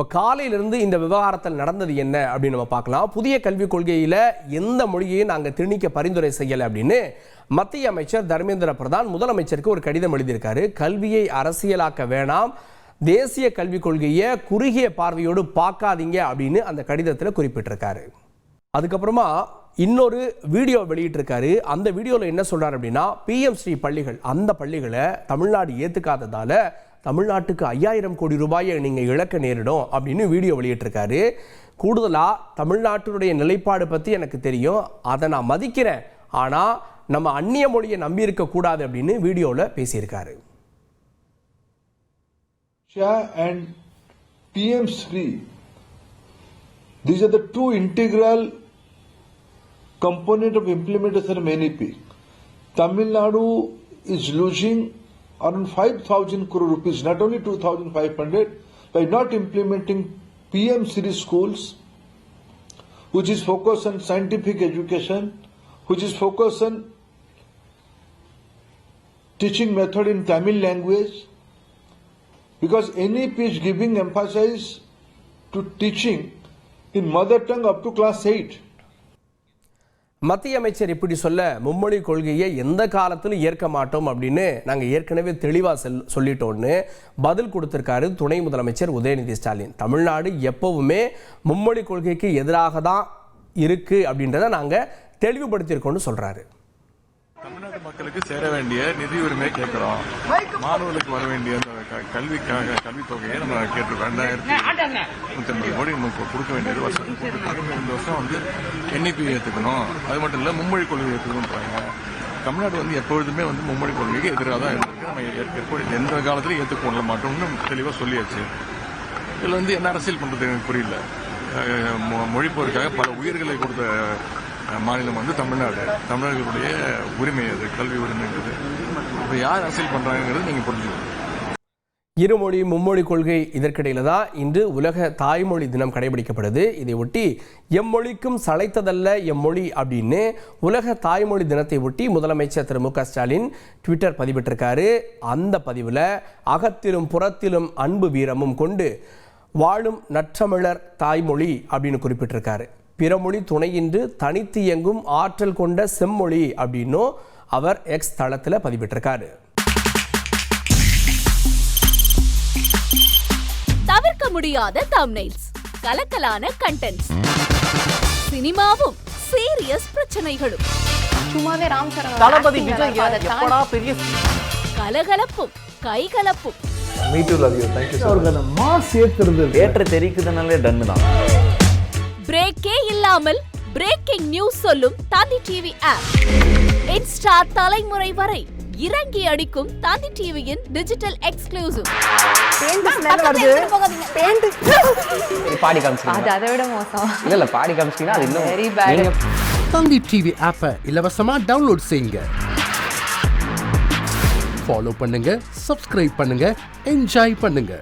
இப்போ காலையிலிருந்து இந்த விவகாரத்தில் நடந்தது என்ன அப்படின்னு நம்ம பார்க்கலாம். புதிய கல்விக் கொள்கையில் எந்த மொழியையும் நாங்கள் திணிக்க பரிந்துரை செய்யலை அப்படின்னு மத்திய அமைச்சர் தர்மேந்திர பிரதான் முதலமைச்சருக்கு ஒரு கடிதம் எழுதியிருக்காரு. கல்வியை அரசியலாக்க வேணாம். தேசிய கல்விக் கொள்கையை குறுகிய பார்வையோடு பார்க்காதீங்க அப்படின்னு அந்த கடிதத்தில் குறிப்பிட்டிருக்காரு. அதுக்கப்புறமா இன்னொரு வீடியோ வெளியிட்டிருக்காரு. அந்த வீடியோவில் என்ன சொல்கிறார் அப்படின்னா பிஎம்ஸ்ரீ பள்ளிகள் அந்த பள்ளிகளை தமிழ்நாடு ஏற்றுக்காததால தமிழ்நாட்டுக்கு ஐயாயிரம் கோடி ரூபாயை நீங்கள் இழக்க நேரிடும் அப்படின்னு வீடியோ வெளியிட்டிருக்காரு. கூடுதலாக தமிழ்நாட்டினுடைய நிலைப்பாடு பற்றி எனக்கு தெரியும். அதை நான் மதிக்கிறேன். ஆனால் நம்ம அந்நிய மொழியை நம்பி இருக்கக்கூடாது அப்படின்னு வீடியோவில் பேசியிருக்காரு. and PM These are the two integral component of implementation of NEP. Tamil Nadu is losing around 5,000 crore rupees, not only 2,500, by not implementing PM Sri schools, which is focused on scientific education, which is focused on teaching method in Tamil language, because NEP is giving emphasis to teaching in mother tongue up to class 8. மத்திய அமைச்சர் இப்படி சொல்ல மும்மொழி கொள்கையை எந்த காலத்திலும் ஏற்க மாட்டோம் அப்படின்னு நாங்கள் ஏற்கனவே தெளிவாக செல் சொல்லிட்டோன்னு பதில் கொடுத்துருக்காரு துணை முதலமைச்சர் உதயநிதி ஸ்டாலின். தமிழ்நாடு எப்பவுமே மும்மொழி கொள்கைக்கு எதிராக தான் இருக்குது அப்படின்றத நாங்கள் தெளிவுபடுத்தியிருக்கோன்னு சொல்கிறாரு தமிழ்நாட்டு மக்களுக்கு சேர வேண்டிய நிதி உரிமை கேட்கிறோம். மாணவர்களுக்கு வர வேண்டிய கல்விக்காக கல்வித் தொகையை நம்ம கேட்டிருக்கோம் ரெண்டாயிரத்தி நூத்தி ஐம்பது கோடி நமக்கு கொடுக்க வேண்டியது கொடுத்துருக்காங்க இந்த வருஷம் வந்து என்இபி ஏத்துக்கணும். அது மட்டும் இல்ல மும்மொழி கொள்கை ஏத்துக்கணும்ன்றாங்க தமிழ்நாடு வந்து எப்பொழுதுமே வந்து மும்மொழி கொள்கைக்கு எதிராக தான் இருக்கு. நம்ம எப்பொழுது எந்த காலத்திலும் ஏற்றுக்கொள்ள மாட்டோம்னு தெளிவாக சொல்லியாச்சு. இதுல வந்து என்ன அரசியல் பண்றது எனக்கு புரியல. அஹ் மொ- மொழி போருக்காக பல உயிர்களை கொடுத்த மாநிலம் வந்து தமிழ்நாடு. தமிழர்களுடைய உரிமை அது கல்வி உரிமைங்கிறது இப்போ யார் அரசியல் பண்ணுறாங்கிறது நீங்கள் புரிஞ்சுக்கணும். இருமொழி மும்மொழி கொள்கை இதற்கிடையில் தான் இன்று உலக தாய்மொழி தினம் கடைபிடிக்கப்படுது. இதை ஒட்டி எம்மொழிக்கும் சளைத்ததல்ல எம்மொழி அப்படின்னு உலக தாய்மொழி தினத்தை ஒட்டி முதலமைச்சர் திரு மு க ஸ்டாலின் ட்விட்டர் பதிவிட்டிருக்காரு. அந்த பதிவில் அகத்திலும் புறத்திலும் அன்பு வீரமும் கொண்டு வாழும் நற்றமிழர் தாய்மொழி அப்படின்னு குறிப்பிட்டிருக்காரு. பிறமொழி துணையின்றி தனித்து இயங்கும் ஆற்றல் கொண்ட செம்மொழி அப்படின்னும் அவர் எக்ஸ் தளத்தில் பதிவிட்டிருக்காரு. தவிர்க்க முடியாத தம்னைல்ஸ் கலக்கலான கண்டென்ட்ஸ் சினிமாவும் சீரியஸ் பிரச்சனைகளும். சும்மாவே ராம் சரண் தளபதி பெரிய கலகலப்பும் கைகலப்பும். அவருக்கு அந்த மாஸ் ஏத்துறது ஏற்ற தெரிக்குதுனாலே டன்னு தான். பிரேக்கே இல்லாமல் பிரேக்கிங் நியூஸ் சொல்லும் தந்தி டிவி ஆப் இன்ஸ்டா தலைமுறை வரை இறங்கி அடிக்கும் தந்தி டிவியின் டிஜிட்டல் எக்ஸ்க்ளூசிவ் பாடி காமிச்சிங்க அது அதை விட மோசம். இல்ல இல்ல பாடி அது இன்னும். நீங்க தந்தி டிவி ஆப்பை இலவசமா டவுன்லோட் செய்யுங்க. ஃபாலோ பண்ணுங்க சப்ஸ்கிரைப் பண்ணுங்க என்ஜாய் பண்ணுங்க.